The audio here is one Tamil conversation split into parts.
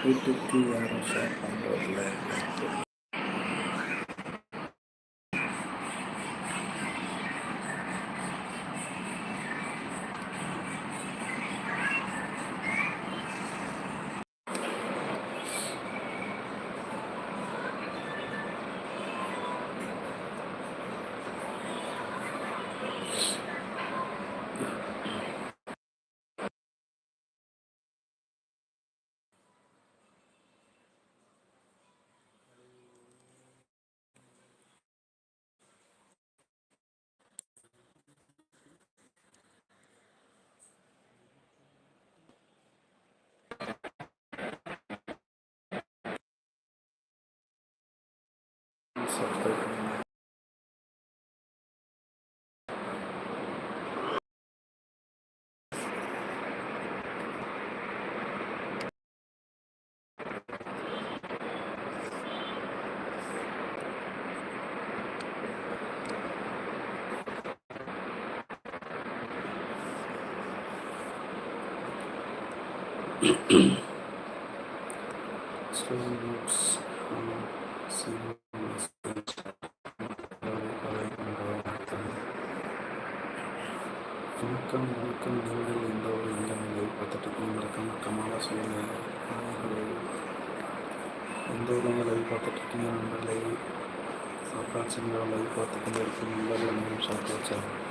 வீட்டுக்கு யாரும் ஷேர் பண்ணுறதில்ல வணக்கம் வணக்கம் நீங்கள் இந்த ஒரு இடங்களை பார்த்துட்டு வணக்கம் வணக்கமான சூழ்நிலை எந்த இடங்களை பார்த்துட்டு நண்பர்களை சாப்பிடாச்சு லைவ் பார்த்துக்கிட்டு இருக்கும் நண்பர்கள்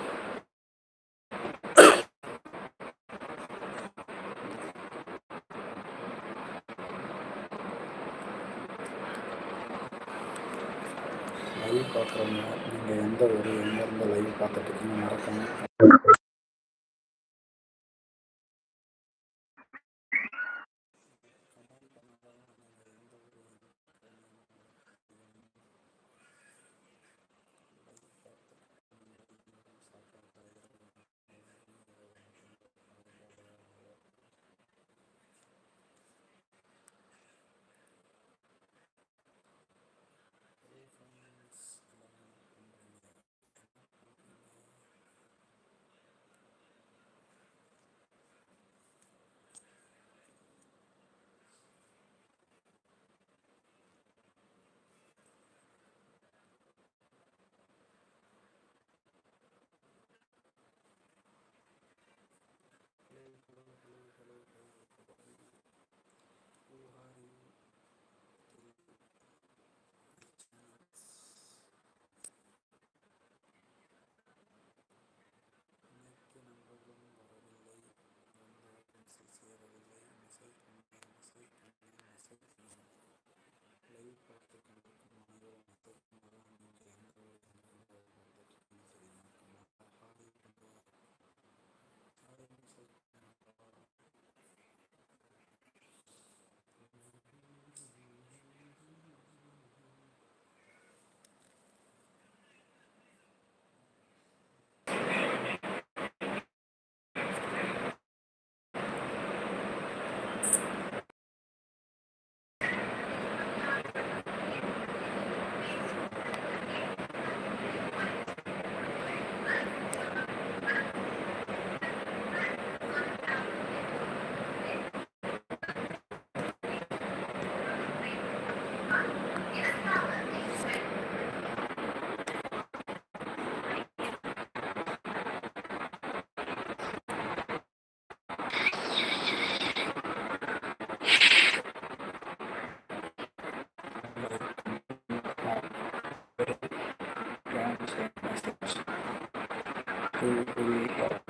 to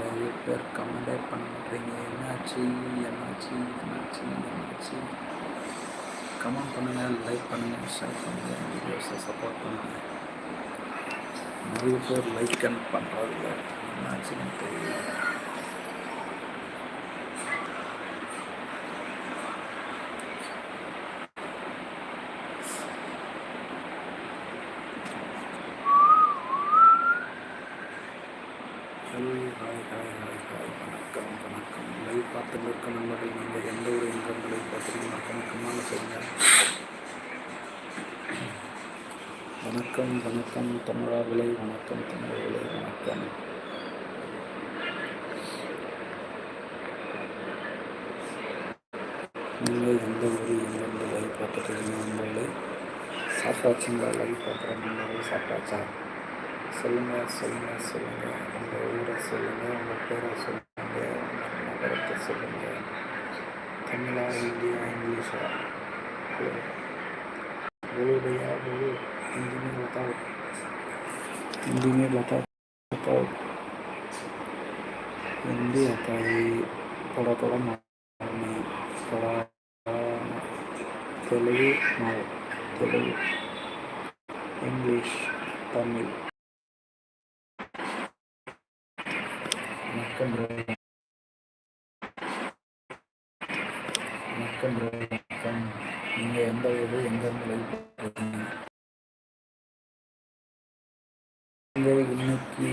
சாப்பிட்டாச்சா நிறைய பேர் கமெண்டே பண்ணுறீங்க என்னாச்சு என்னாச்சு என்னாச்சு என்னாச்சு? கமெண்ட் பண்ணுங்கள் லைக் பண்ணுங்கள் ஷேர் பண்ணுங்கள் வீடியோஸை சப்போர்ட் பண்ணுங்கள் நிறைய பேர் லைக் அண்ட் பண்ணுறதில்ல என்னாச்சுன்னு தெரியல hello hi hi hi hi வணக்கம் வணக்கம் லைவ் பார்த்துட்டு இருக்க நண்பர்கள் நீங்கள் எந்த ஒரு எங்கிருந்து லைவ் பார்த்துருக்கீங்க மறக்காம கமெண்ட் சொல்லுங்கள் வணக்கம் வணக்கம் தமிழர்களே வணக்கம் தமிழர்களே வணக்கம் நீங்கள் எந்த ஊர் எங்கேருந்து லைவ் பார்த்துட்டு இருக்கீங்க நண்பர்களே சாப்பிட்டாச்சுங்களா லைவ் பார்க்குற நண்பர்கள் சாப்பிட்டாச்சா சொல்லுங்கள் சொல்லுங்கள் சொல்லுங்கள் உங்கள் ஊரை சொல்லுங்கள் உங்கள் பேரை சொல்லுங்கள் உங்கள் நகரத்தை சொல்லுங்கள் தமிழா இந்தியா இங்கிலீஷா ஹலோ बोलो भैया बोलो हिंदी में बताओ हिंदी में बताओ बताओ हिंदी आता है थोड़ा थोड़ा मारने थोड़ा तेलुगु मार तेलुगु इंग्लिश तमिल गए घूमने की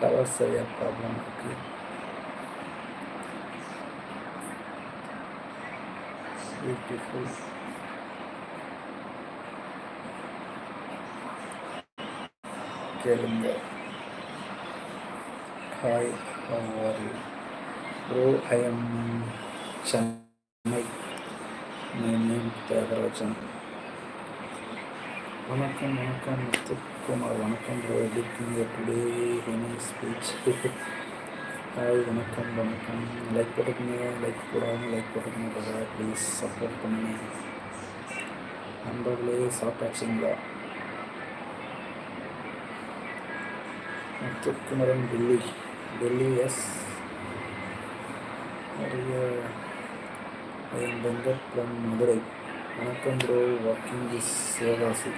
टावर से प्रॉब्लम होती है beautiful. Calendar. Hi, how are you? Bro I am Chennai my name Thiyagarajan வணக்கம் வணக்கம் முத்துக்குமார். வணக்கம் ப்ரோ எப்படி இருக்கீங்க? டுடே எனி ஸ்பீச் ஹாய் வணக்கம் வணக்கம். லைக் போட்டுக்கோங்க லைக் போடாமல் லைக் போட்டுக்கோங்க பிரதா ப்ளீஸ் சப்போர்ட் பண்ணுங்க. நண்பர்களே சாப்பிட்டாச்சுங்களா? முத்துக்குமரன் டெல்லி. டெல்லி எஸ் நிறைய ஐஎம் பெங்கட் ஃப்ரம் மதுரை. வணக்கம் ப்ரோ ஒர்க்கிங் இஸ் சிவகாசி.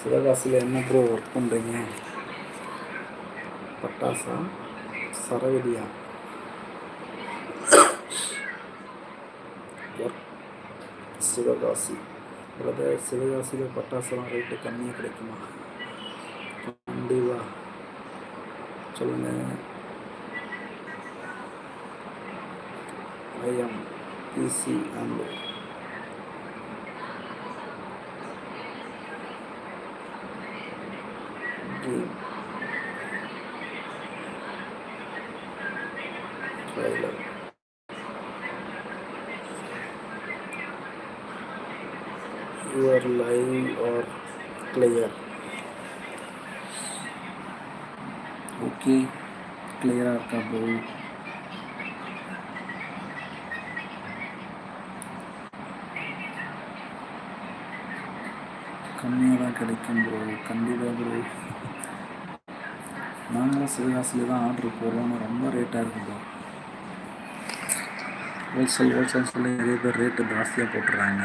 சிவகாசியில் என்ன ப்ரோ ஒர்க் பண்ணுறீங்க பட்டாசா? சரவெடியா? ஒர்க் சிவகாசி. பிரதர் சிவகாசியில் பட்டாசுலாம் ரேட்டு கம்மியாக கிடைக்குமா? கண்டிப்பா. சொல்லுங்கள் I'm busy and game trailer your live or clear okay கிளியராக இருக்கா ப்ரோ கம்மியாக தான் கிடைக்கும் ப்ரோ கண்டிப்பாக ப்ரோ நாங்களும் சிவகாசியில் தான் ஆர்டர் போடுறோம். ரொம்ப ரேட்டாக இருக்குது ப்ரோ ஹோல்சேல் ஹோல்சேல் சொல்லி நிறைய பேர் ரேட்டு ஜாஸ்தியாக போட்டுறாங்க.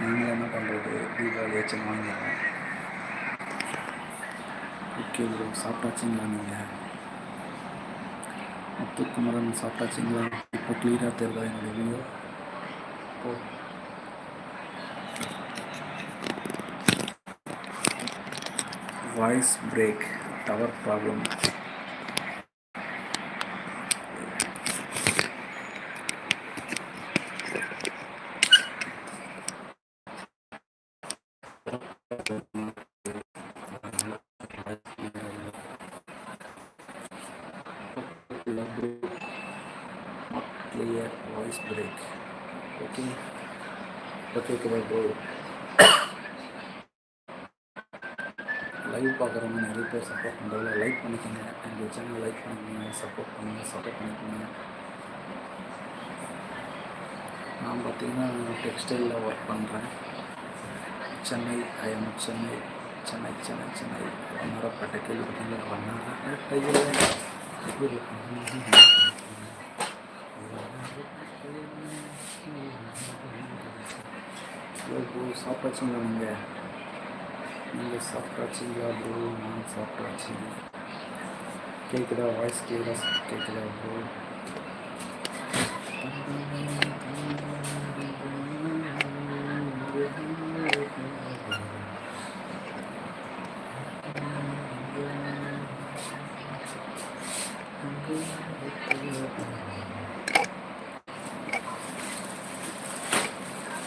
நாங்களும் என்ன பண்ணுறது தீபாவளி வச்சு வாங்கிடுறோம். ஓகே ப்ரோ சாப்பிட்டாச்சுங்களா நீங்கள் முத்துக்குமரன் சாப்பிட்டாச்சுங்களா? இப்போ கிளியராக தெரியல என்னுடைய video oh voice break tower problem. Support பண்ணிக்கோங்க. நான் பார்த்தீங்கன்னா டெக்ஸ்டைலில் ஒர்க் பண்ணுறேன் சென்னை ஐஎம் சென்னை சென்னை சென்னை சென்னை. வண்ணாரப்பேட்டை கேள்விப்பட்டீங்க ப்ரோ சாப்பிட்டாச்சுங்களா நீங்கள் நீங்கள் சாப்பிட்டாச்சுங்களா ப்ரோ நான் சாப்பிட்டாச்சு. கேட்குதா வாய்ஸ் கேட்குதா கேட்குதா ப்ரோ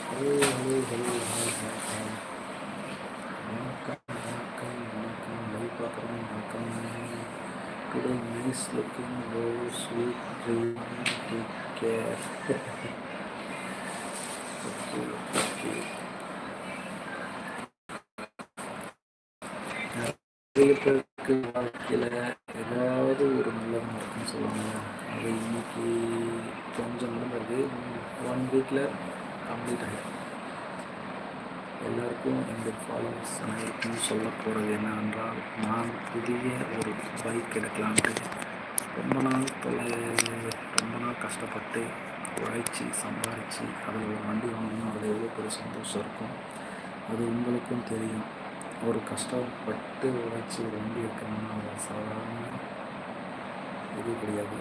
ஹலோ ஹலோ ஹலோ வணக்கம் வணக்கம் வணக்கம் லைவ் பார்க்குறோம் வணக்கம் today nice looking low sweet dreamy take care okay, okay. நிறைய பேருக்கு வாழ்க்கையில் ஏதாவது ஒரு நல்ல நடக்கும்னு சொல்லுவாங்க. அது இன்னைக்கு கொஞ்சம் நடந்தது ஒன் வீக்கில் கம்ப்ளீட் ஆகிடும் எல்லாருக்கும் எங்கள் ஃபாலோவர்ஸ் அனைவருக்கும் சொல்ல போகிறது என்னவென்றால் நான் புதிய ஒரு பைக் எடுக்கலான்ட்டு ரொம்ப நாள் தொலை ரொம்ப நாள் கஷ்டப்பட்டு உழைச்சி சம்பாரித்து அதில் ஒரு வண்டி வாங்கணும் அதில் எவ்வளோ பெரிய சந்தோஷம் இருக்கும் அது உங்களுக்கும் தெரியும். ஒரு கஷ்டப்பட்டு உழைச்சி ஒரு வண்டி எடுக்கணும்னா அது சாதாரண இது கிடையாது.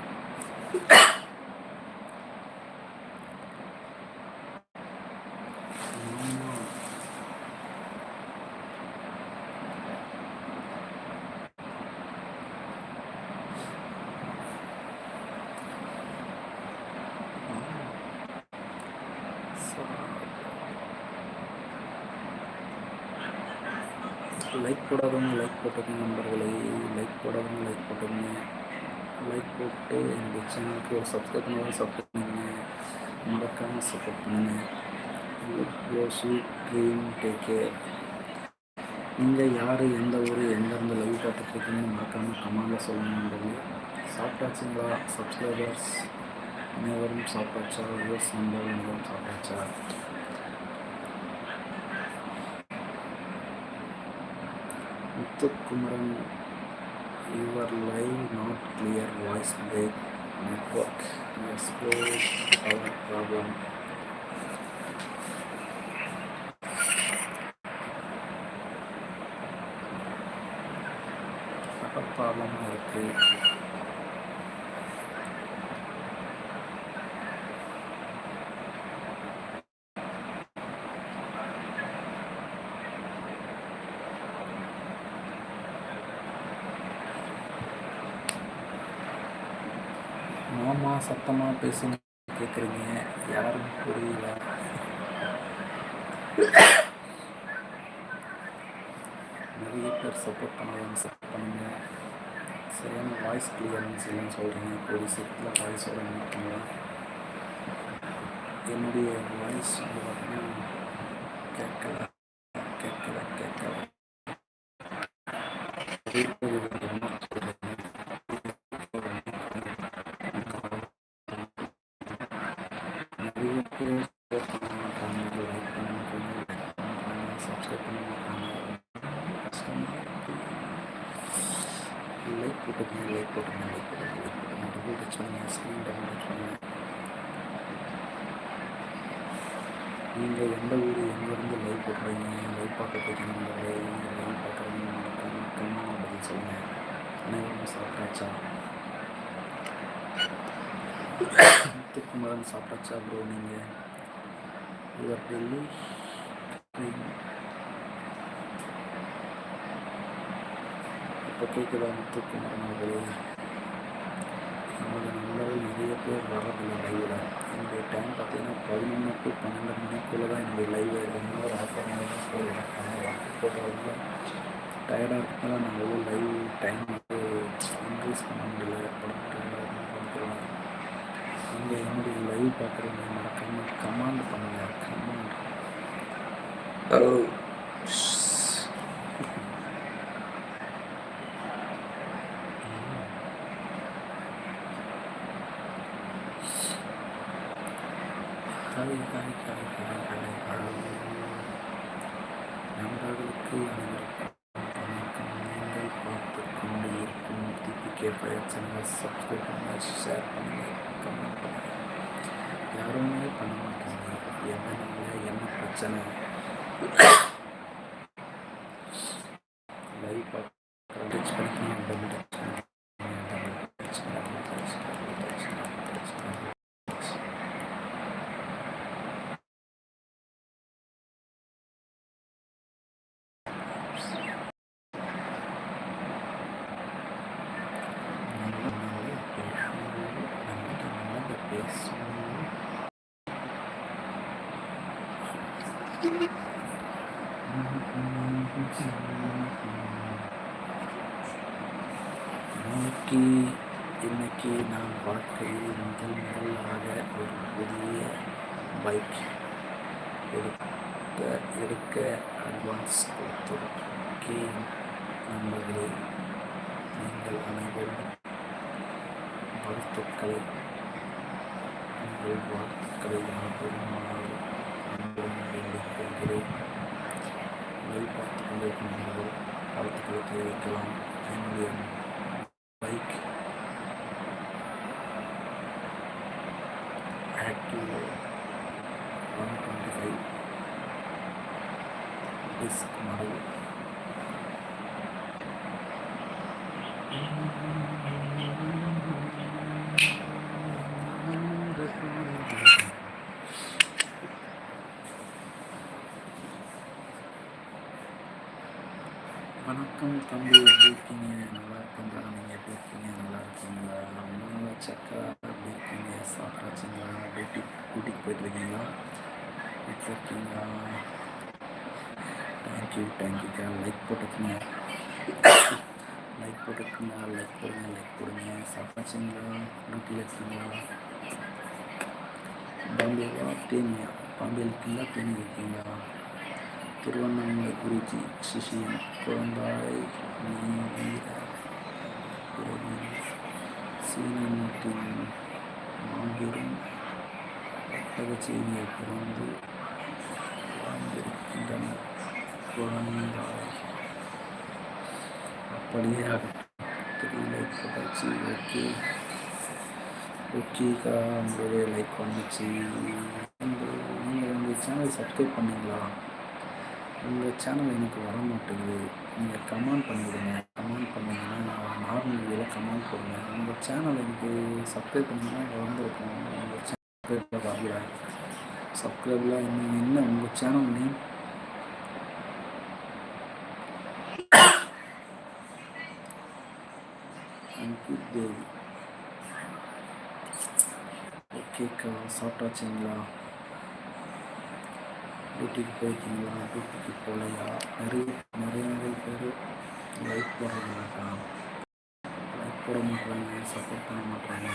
லைக் போடாதவங்க லைக் போட்டுக்கோங்க நண்பர்களே. லைக் போடாதவங்க லைக் போட்டுக்கோங்க. லைக் போட்டு என்னுடைய சேனலுக்கு ஒரு சப்ஸ்கிரைப் பண்ணாலும் சப்ஸ்கிரைப் பண்ணுங்க. மறக்காமல் சப்போர்ட் பண்ணுங்க. ட்ரீம் டேக் கேர் நீங்கள் யார் எந்த ஊர் எங்கேருந்து லைவ் பார்த்துட்ருக்கீங்கன்னு மறக்காமல் கமெண்டில் சொல்லுங்க நண்பர்களே. சாப்பிட்டாச்சுங்களா? சப்ஸ்கிரைபர்ஸ் அனைவரும் சாப்பிட்டாச்சா? வியூஸ் நண்பர் அனைவரும் சாப்பிட்டாச்சா? Muthukumaran your live not clear voice break network explore power problem power ப்ராப்ளமாக இருக்குது சத்தமாக பேசுங்க கேட்குறீங்க யாரும் புரியல. நிறைய பேர் சப்போர்ட் பண்ணுவாங்க சப்போர்ட் பண்ணுங்க. சரியான வாய்ஸ் கிளியரன்ஸ் இல்லைன்னு சொல்கிறீங்க ஒரு சீக்கிரத்தில் வாய்ஸோட நினைப்பாங்க என்னுடைய வாய்ஸ் வந்து பார்த்தீங்கன்னா கேட்கல கேட்கல கேட்கல நிறைய பேர் support பண்ண மாட்டாங்க லைக் பண்ண மாட்டாங்க லைக் பண்ண மாட்டாங்க சப்ஸ்கிரைப் பண்ண மாட்டாங்க கஷ்டமாக இருக்கு லைக் போட்டுங்க லைக் போட்டுங்க லைக் போட்டுங்க லைக் போட்டுங்க டபுள் டச் பண்ணுங்க ஸ்க்ரீன் டபுள் டச் பண்ணுங்க நீங்கள் எந்த ஊர் எங்கேருந்து லைவ் போடுறீங்க லைவ் பார்க்க போய்க்கணும் லைவ் பார்க்குறீங்க மறக்காம கம்மியாக பதில் சொல்லுங்கள் அனைவரும் சாப்பிட்டாச்சா முத்துக்குமரன் சாப்பிட்டாச்சா ப்ரோ நீங்கள் யுவர் டெல்லி இப்போ கேட்குதா முத்துக்குமரன் அவர்களே நமது நண்பர்கள் நிறைய பேர் வரதில்லை லைவில் என்னுடைய டைம் பார்த்தீங்கன்னா பதினொன்று டு பன்னெண்டு மணிக்குள்ளே தான் என்னுடைய live one hour half an hour தான் போடுவேன் ஆனால் ஒர்க் போடுறதுல டயர்டாக இருக்கனால நான் எவ்வளோ லைவ் டைம் வந்து இன்க்ரீஸ் பண்ண முடியல. படுத்துருவேன் நீங்கள் என்னுடைய லைவ் பார்க்குறவங்க மறக்காமல் கமாண்ட் பண்ணுங்கள் கமாண்ட் யாருமே பண்ண மாட்டாங்க. என்ன என்ன பிரச்சனை? Yeah. பைக் எடுக்க எடுக்க அட்வான்ஸ் கொடுத்திருக்கேன். நண்பர்களே நீங்கள் அனைவரும் வாழ்த்துக்களை உங்கள் வாழ்த்துக்களை யாபெருமாறு அன்புடன் வேண்டிக் கொள்கிறேன் லைவ் பார்த்து கொண்டிருக்கும் வாழ்த்துக்களை தெரிவிக்கலாம். என்னுடைய பைக் வணக்கம் தம்பி எப்படி இருக்கீங்க? நல்லா இருக்கீங்களா நீங்கள் எப்படி இருக்கீங்க? நல்லா இருக்கீங்களா? அம்மா சக்கா எப்படி இருக்கீங்க? சாப்பிட்டாச்சுங்களா? டியூட்டி கூட்டிகிட்டு போயிட்டுருக்கீங்களா வீட்டில் இருக்கீங்களா? தேங்க்யூ தேங்க்யூக்கா லைக் போட்டுக்கங்க. லைக் போட்டுக்கங்க. லைக் போடுங்க லைக் போடுங்க. சாப்பிட்டாச்சுங்களா? டியூட்டியில் இருக்கீங்களா? பாம்பேவா தேனியா பாம்பேயில் இருக்கீங்களா தேனி இருக்கீங்களா திருவண்ணாமலை குருஜி சிஷியன் குழந்தாய் நீ சீன நாட்டின் மாபெரும் வர்த்தக செய்தியை பிறந்து வாழ்ந்திருக்கின்றனர் குழந்தாய் அப்படியே தெரியலை. லைக் போட்டாச்சு ஓகே ஓகேக்கா உங்களுடைய லைக் வந்துச்சு நீங்கள் உங்கள் சேனல் சப்ஸ்கிரைப் பண்ணிங்களா? உங்கள் சேனல் எனக்கு வர மாட்டேங்குது நீங்கள் கமெண்ட் பண்ணிவிடுங்க. கமெண்ட் பண்ணிங்கன்னா நார்மல் வீடியோவில் கமெண்ட் போடுங்க உங்கள் சேனல் எனக்கு சப்ஸ்கிரைப் பண்ணிங்கன்னா வந்திருக்கும். உங்கள் சேனல் வரல சப்ஸ்கிரைபில் இன்னும் என்ன உங்கள் சேனல் நேம் தேவி. ஓகேக்கா சாப்பிட்டாச்சுங்களா? டியூட்டிக்கு போயிருக்கீங்களா டியூட்டிக்கு போகலையா நிறைய நிறைய பேர் லைக் போடுறாங்கக்கா லைக் போட மாட்றாங்க சப்போர்ட் பண்ண மாட்றாங்க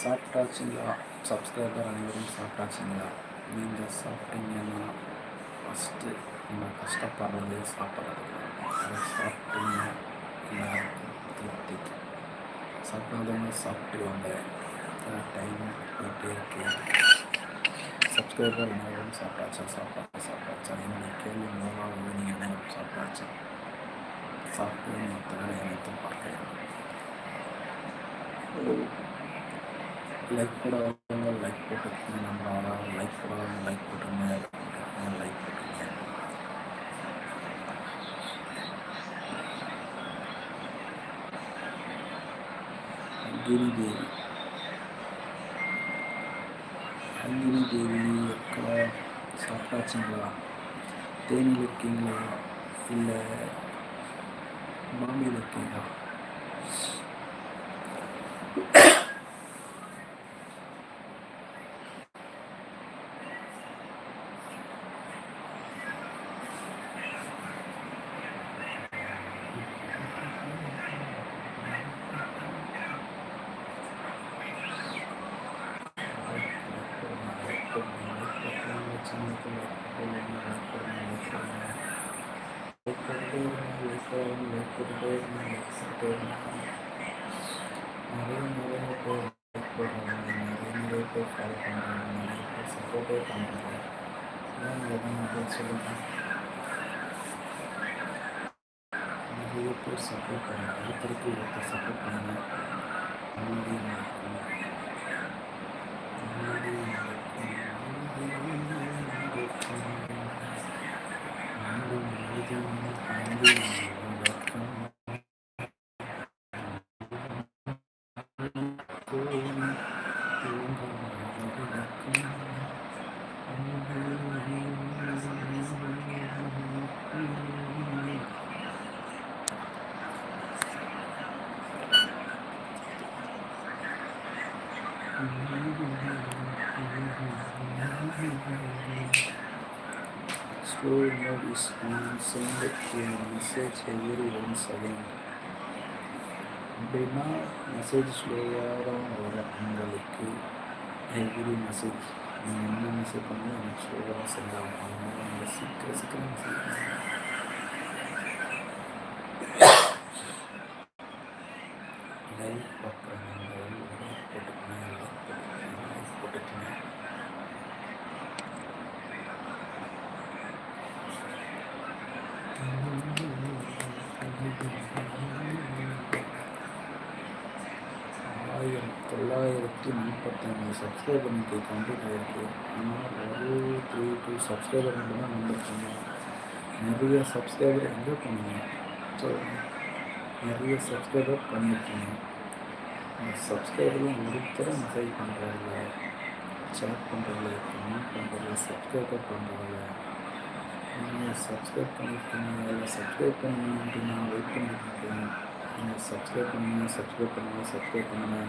சாப்பிட்டாச்சுங்களா சப்ஸ்கிரைபர் அனைவரும் சாப்பிட்டாச்சுங்களா நீங்கள் சாப்பிட்டீங்கன்னா ஃபஸ்ட்டு நம்ம கஷ்டப்படுறது சாப்பிட்றது அதை சாப்பிட்டீங்க எல்லாருக்கும் திருப்தி சாப்பிடாதவங்க சாப்பிட்டு வாங்க டைம் போயிட்டே இருக்கு? சப்ஸ்கிரைபர் அனைவரும் சாப்பிட்டாச்சா? சாப்பாடு சாப்பிட்டாச்சா? என்னுடைய கேள்வி மூலமாக வந்து நீங்கள் அனைவரும் சாப்பிட்டாச்சா? சாப்பிட்டு மற்ற வேலை அனைத்தும் பார்க்கலாம் லைக் போடாதவங்க லைக் போட்டுக்கோங்க நம்ம லைக் போடாதவங்க லைக் போட்டுருங்க லைக் போட்டுருங்க அங்கினி தேவி. அங்கினி தேவி அக்கா சாப்பிட்டாச்சுங்களா? தேனியில் இருக்கீங்களா? இல்லை பாம்பேயில் இருக்கீங்களா? போட்டுகிட்டே இருந்தேன் லைக் போட்டுட்டே இருந்தேன் நிறைய நிறைய பேர் லைக் போடுறாங்க நிறைய நிறைய பேர் ஃபாலோ பண்ணுறாங்க நிறைய பேர் சப்போர்ட்டே பண்ணுறாங்க ஏன் எதாவது அப்படின்னு சொல்லுங்கள் நிறைய பேர் சப்போர்ட் பண்ணுங்க ஒருத்தருக்கு ஒருத்தர் சப்போர்ட் பண்ணுங்க அமைதி Slow mode is on. Send it to your message every once again. அப்படின்னா மெசேஜ் ஸ்லோவாக தான் வரும் உங்களுக்கு எவ்ரி மெசேஜ் நீங்கள் என்ன மெசேஜ் பண்ணாலும் எனக்கு ஸ்லோவாக சென்ட் ஆகும் அதனால் நீங்கள் சீக்கிரம் சீக்கிரம் த்ரீ டூ சப்ஸ்கிரைபர் மட்டும்தான் வந்திருக்காங்க நிறைய சப்ஸ்கிரைபர் வந்து பண்ணுவோம் ஸோ நிறைய சப்ஸ்கிரைபர் பண்ணியிருக்கீங்க அந்த சப்ஸ்கிரைபரும் ஒருத்தரும் மெசேஜ் பண்ணுறதில்ல சேட் பண்ணுறதில்ல கமெண்ட் பண்ணுறதில்ல சப்ஸ்கிரைபர் பண்ணுறதில்ல நீங்கள் சப்ஸ்கிரைப் பண்ணியிருக்கீங்க இல்லை சப்ஸ்கிரைப் பண்ணி நான் வெயிட் பண்ணியிருக்கேன் நீங்கள் சப்ஸ்கிரைப் பண்ணுங்க சப்ஸ்கிரைப் பண்ணுங்க சப்ஸ்கிரைப் பண்ணுங்க.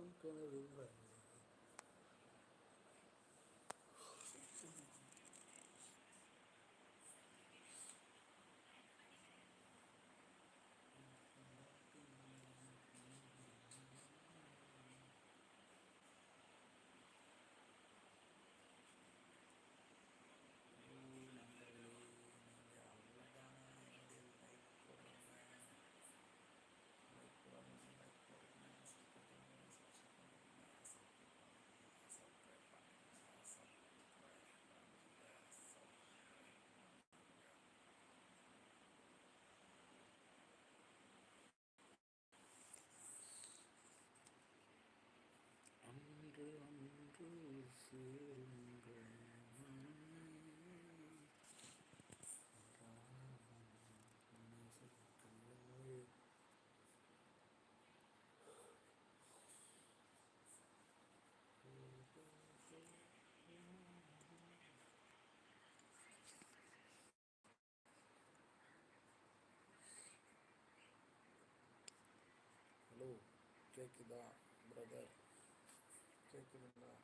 Welcome to my room. அன்று சேருங்கள் ஹலோ கேக்குதா பிரதர் கேக்குதுங்களா